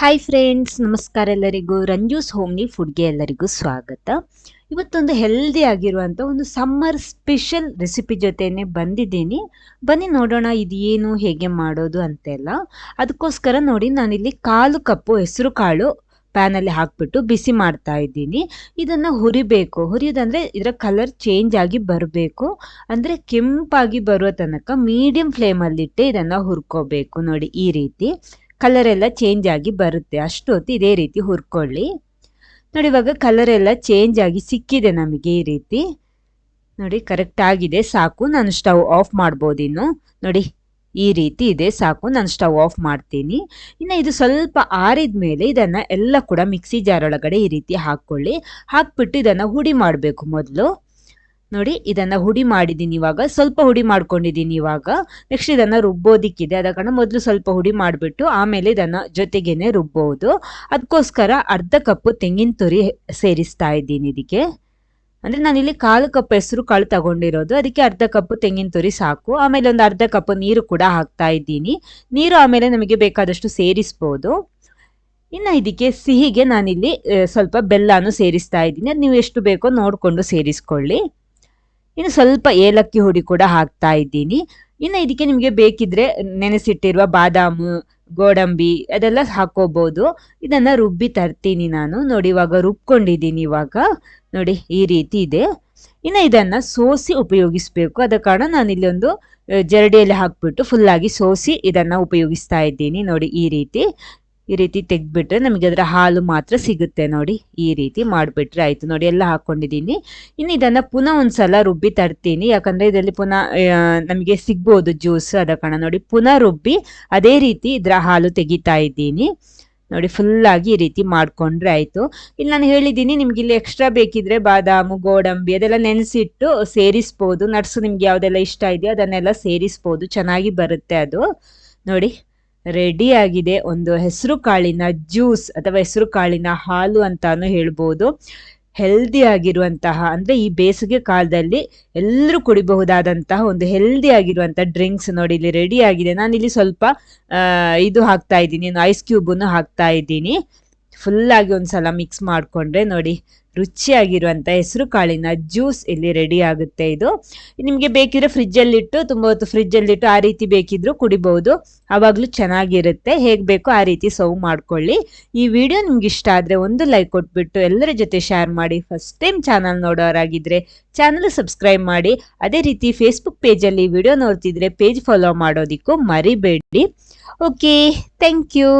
Hi friends ನಮಸ್ಕಾರ ಎಲ್ಲರಿಗೂ. ರಂಜೂಸ್ ಹೋಮ್ನಿ ಫುಡ್ಗೆ ಎಲ್ಲರಿಗೂ ಸ್ವಾಗತ. ಇವತ್ತೊಂದು ಹೆಲ್ದಿ ಆಗಿರುವಂಥ ಒಂದು ಸಮ್ಮರ್ ಸ್ಪೆಷಲ್ ರೆಸಿಪಿ ಜೊತೆನೆ ಬಂದಿದ್ದೀನಿ. ಬನ್ನಿ ನೋಡೋಣ ಇದು ಏನು, ಹೇಗೆ ಮಾಡೋದು ಅಂತೆಲ್ಲ. ಅದಕ್ಕೋಸ್ಕರ ನೋಡಿ ನಾನಿಲ್ಲಿ ಕಾಲು ಕಪ್ಪು ಹೆಸರು ಕಾಳು ಪ್ಯಾನಲ್ಲಿ ಹಾಕ್ಬಿಟ್ಟು ಬಿಸಿ ಮಾಡ್ತಾ ಇದ್ದೀನಿ. ಇದನ್ನು ಹುರಿಬೇಕು. ಹುರಿಯೋದಂದ್ರೆ ಇದರ ಕಲರ್ ಚೇಂಜ್ ಆಗಿ ಬರಬೇಕು. ಅಂದರೆ ಕೆಂಪಾಗಿ ಬರುವ ತನಕ ಮೀಡಿಯಂ ಫ್ಲೇಮಲ್ಲಿಟ್ಟೆ ಇದನ್ನು ಹುರ್ಕೋಬೇಕು. ನೋಡಿ ಈ ರೀತಿ. ಕಲರ್ ಎಲ್ಲ ಚೇಂಜ್ ಆಗಿ ಬರುತ್ತೆ. ಅಷ್ಟು ಹೊತ್ತು ಇದೇ ರೀತಿ ಹುರ್ಕೊಳ್ಳಿ. ನೋಡಿ, ಇವಾಗ ಕಲರ್ ಎಲ್ಲ ಚೇಂಜ್ ಆಗಿ ಸಿಕ್ಕಿದೆ ನಮಗೆ ಈ ರೀತಿ. ನೋಡಿ ಕರೆಕ್ಟ್ ಆಗಿದೆ. ಸಾಕು, ನಾನು ಸ್ಟವ್ ಆಫ್ ಮಾಡ್ಬೋದು ಇನ್ನು. ನೋಡಿ, ಈ ರೀತಿ ಇದೆ. ಸಾಕು, ನಾನು ಸ್ಟವ್ ಆಫ್ ಮಾಡ್ತೀನಿ. ಇನ್ನು ಇದು ಸ್ವಲ್ಪ ಆರಿದ ಮೇಲೆ ಇದನ್ನು ಎಲ್ಲ ಕೂಡ ಮಿಕ್ಸಿ ಜಾರ್ ಒಳಗಡೆ ಈ ರೀತಿ ಹಾಕ್ಕೊಳ್ಳಿ. ಹಾಕ್ಬಿಟ್ಟು ಇದನ್ನು ಹುಡಿ ಮಾಡಬೇಕು ಮೊದಲು. ನೋಡಿ, ಇದನ್ನ ಹುಡಿ ಮಾಡಿದ್ದೀನಿ ಇವಾಗ. ಸ್ವಲ್ಪ ಹುಡಿ ಮಾಡ್ಕೊಂಡಿದ್ದೀನಿ ಇವಾಗ. ನೆಕ್ಸ್ಟ್ ಇದನ್ನ ರುಬ್ಬೋದಿಕ್ಕಿದೆ. ಅದ ಕಾರಣ ಮೊದಲು ಸ್ವಲ್ಪ ಹುಡಿ ಮಾಡಿಬಿಟ್ಟು ಆಮೇಲೆ ಇದನ್ನ ಜೊತೆಗೇನೆ ರುಬ್ಬೋದು. ಅದಕ್ಕೋಸ್ಕರ ಅರ್ಧ ಕಪ್ಪು ತೆಂಗಿನ ತುರಿ ಸೇರಿಸ್ತಾ ಇದ್ದೀನಿ ಇದಕ್ಕೆ. ಅಂದ್ರೆ ನಾನಿಲ್ಲಿ ಕಾಲು ಕಪ್ ಹೆಸರು ಕಾಳು ತಗೊಂಡಿರೋದು. ಅದಕ್ಕೆ ಅರ್ಧ ಕಪ್ ತೆಂಗಿನ ತುರಿ ಸಾಕು. ಆಮೇಲೆ ಒಂದು ಅರ್ಧ ಕಪ್ ನೀರು ಕೂಡ ಹಾಕ್ತಾ ಇದ್ದೀನಿ. ನೀರು ಆಮೇಲೆ ನಮಗೆ ಬೇಕಾದಷ್ಟು ಸೇರಿಸ್ಬೋದು. ಇನ್ನು ಇದಕ್ಕೆ ಸಿಹಿಗೆ ನಾನಿಲ್ಲಿ ಸ್ವಲ್ಪ ಬೆಲ್ಲನೂ ಸೇರಿಸ್ತಾ ಇದ್ದೀನಿ. ಅದು ನೀವು ಎಷ್ಟು ಬೇಕೋ ನೋಡಿಕೊಂಡು ಸೇರಿಸ್ಕೊಳ್ಳಿ. ಇನ್ನು ಸ್ವಲ್ಪ ಏಲಕ್ಕಿ ಹುಡಿ ಕೂಡ ಹಾಕ್ತಾ ಇದ್ದೀನಿ. ಇನ್ನು ಇದಕ್ಕೆ ನಿಮಗೆ ಬೇಕಿದ್ರೆ ನೆನೆಸಿಟ್ಟಿರುವ ಬಾದಾಮು, ಗೋಡಂಬಿ ಅದೆಲ್ಲ ಹಾಕೋಬಹುದು ಇದನ್ನ ರುಬ್ಬಿ ತರ್ತೀನಿ ನಾನು. ನೋಡಿ, ಇವಾಗ ರುಬ್ಕೊಂಡಿದ್ದೀನಿ ಇವಾಗ. ನೋಡಿ, ಈ ರೀತಿ ಇದೆ. ಇನ್ನು ಇದನ್ನ ಸೋಸಿ ಉಪಯೋಗಿಸ್ಬೇಕು. ಅದ ಕಾರಣ ನಾನು ಇಲ್ಲಿ ಒಂದು ಜರಡಿಯಲ್ಲಿ ಹಾಕ್ಬಿಟ್ಟು ಫುಲ್ ಆಗಿ ಸೋಸಿ ಇದನ್ನ ಉಪಯೋಗಿಸ್ತಾ ಇದ್ದೀನಿ. ನೋಡಿ, ಈ ರೀತಿ. ಈ ರೀತಿ ತೆಗೆದ್ಬಿಟ್ರೆ ನಮಗೆ ಅದರ ಹಾಲು ಮಾತ್ರ ಸಿಗುತ್ತೆ ನೋಡಿ. ಈ ರೀತಿ ಮಾಡಿಬಿಟ್ರೆ ಆಯಿತು ನೋಡಿ, ಎಲ್ಲ ಹಾಕ್ಕೊಂಡಿದ್ದೀನಿ ಇನ್ನು ಇದನ್ನು ಪುನಃ ಒಂದ್ಸಲ ರುಬ್ಬಿ ತರ್ತೀನಿ. ಯಾಕಂದರೆ ಇದರಲ್ಲಿ ಪುನಃ ನಮಗೆ ಸಿಗ್ಬೋದು ಜ್ಯೂಸ್ ಅದ ಕಣ ನೋಡಿ. ಪುನಃ ರುಬ್ಬಿ ಅದೇ ರೀತಿ ಇದರ ಹಾಲು ತೆಗಿತಾ ಇದ್ದೀನಿ. ನೋಡಿ, ಫುಲ್ಲಾಗಿ ಈ ರೀತಿ ಮಾಡಿಕೊಂಡ್ರೆ ಆಯಿತು. ಇಲ್ಲಿ ನಾನು ಹೇಳಿದ್ದೀನಿ, ನಿಮ್ಗೆ ಇಲ್ಲಿ ಎಕ್ಸ್ಟ್ರಾ ಬೇಕಿದ್ರೆ ಬಾದಾಮು, ಗೋಡಂಬಿ ಅದೆಲ್ಲ ನೆನೆಸಿಟ್ಟು ಸೇರಿಸ್ಬೋದು. ನಟ್ಸು ನಿಮ್ಗೆ ಯಾವುದೆಲ್ಲ ಇಷ್ಟ ಇದೆಯೋ ಅದನ್ನೆಲ್ಲ ಸೇರಿಸ್ಬೋದು. ಚೆನ್ನಾಗಿ ಬರುತ್ತೆ ಅದು. ನೋಡಿ ರೆಡಿ ಆಗಿದೆ. ಒಂದು ಹೆಸರು ಕಾಳಿನ ಜ್ಯೂಸ್ ಅಥವಾ ಹೆಸರು ಕಾಳಿನ ಹಾಲು ಅಂತಾನು ಹೇಳ್ಬೋದು. ಹೆಲ್ದಿ ಆಗಿರುವಂತಹ, ಅಂದ್ರೆ ಈ ಬೇಸಿಗೆ ಕಾಲದಲ್ಲಿ ಎಲ್ಲರೂ ಕುಡಿಬಹುದಾದಂತಹ ಒಂದು ಹೆಲ್ದಿ ಆಗಿರುವಂತಹ ಡ್ರಿಂಕ್ಸ್ ನೋಡಿ ಇಲ್ಲಿ ರೆಡಿ ಆಗಿದೆ. ನಾನು ಇಲ್ಲಿ ಸ್ವಲ್ಪ ಇದು ಹಾಕ್ತಾ ಇದ್ದೀನಿ ಐಸ್ ಕ್ಯೂಬನ್ನು ಹಾಕ್ತಾ ಇದ್ದೀನಿ. ಫುಲ್ ಆಗಿ ಒಂದ್ಸಲ ಮಿಕ್ಸ್ ಮಾಡಿಕೊಂಡ್ರೆ ನೋಡಿ ರುಚಿಯಾಗಿರುವಂಥ ಹೆಸರು ಕಾಳಿನ ಜ್ಯೂಸ್ ಇಲ್ಲಿ ರೆಡಿ ಆಗುತ್ತೆ ಇದು. ನಿಮಗೆ ಬೇಕಿದ್ರೆ ಫ್ರಿಜ್ಜಲ್ಲಿಟ್ಟು ತುಂಬ ಹೊತ್ತು ಫ್ರಿಜ್ಜಲ್ಲಿಟ್ಟು ಆ ರೀತಿ ಬೇಕಿದ್ರು ಕುಡಿಬಹುದು ಆವಾಗಲೂ ಚೆನ್ನಾಗಿರುತ್ತೆ. ಹೇಗೆ ಬೇಕೋ ಆ ರೀತಿ ಸರ್ವ್ ಮಾಡ್ಕೊಳ್ಳಿ. ಈ ವಿಡಿಯೋ ನಿಮ್ಗೆ ಇಷ್ಟ ಆದರೆ ಒಂದು ಲೈಕ್ ಕೊಟ್ಬಿಟ್ಟು ಎಲ್ಲರ ಜೊತೆ ಶೇರ್ ಮಾಡಿ. ಫಸ್ಟ್ ಟೈಮ್ ಚಾನಲ್ ನೋಡೋರಾಗಿದ್ದರೆ ಚಾನಲ್ ಸಬ್ಸ್ಕ್ರೈಬ್ ಮಾಡಿ. ಅದೇ ರೀತಿ ಫೇಸ್ಬುಕ್ ಪೇಜಲ್ಲಿ ವಿಡಿಯೋ ನೋಡ್ತಿದ್ರೆ ಪೇಜ್ ಫಾಲೋ ಮಾಡೋದಿಕ್ಕೂ ಮರಿಬೇಡಿ. Okay thank you